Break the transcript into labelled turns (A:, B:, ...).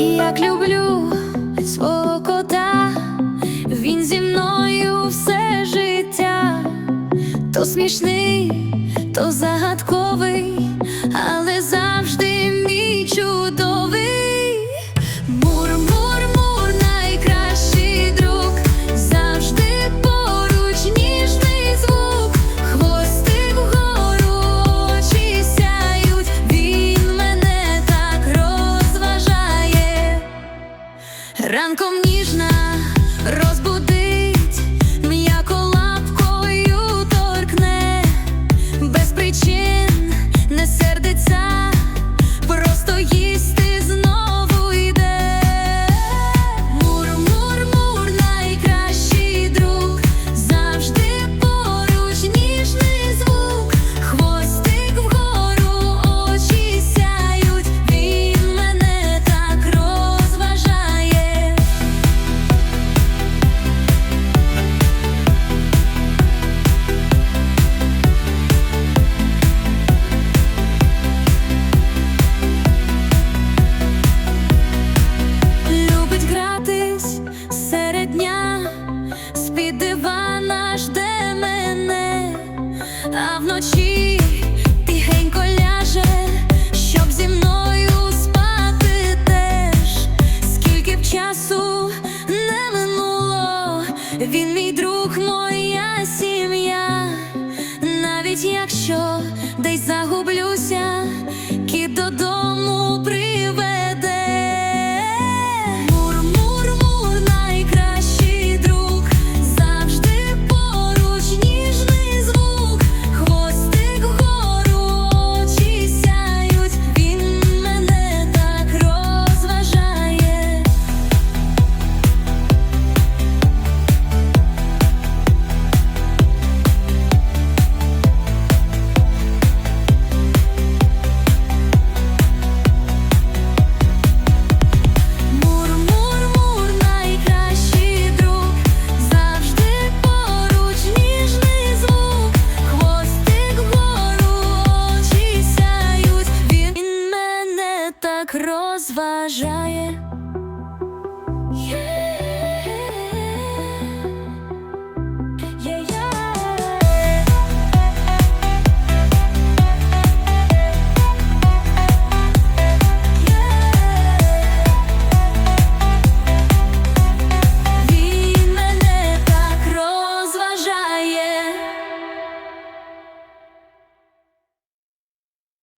A: І як люблю свого кота, він зі мною все життя, то смішний, то загадковий, але reaching часу не минуло, він мій друг, моя сім'я, навіть якщо десь загублюся. так розважає.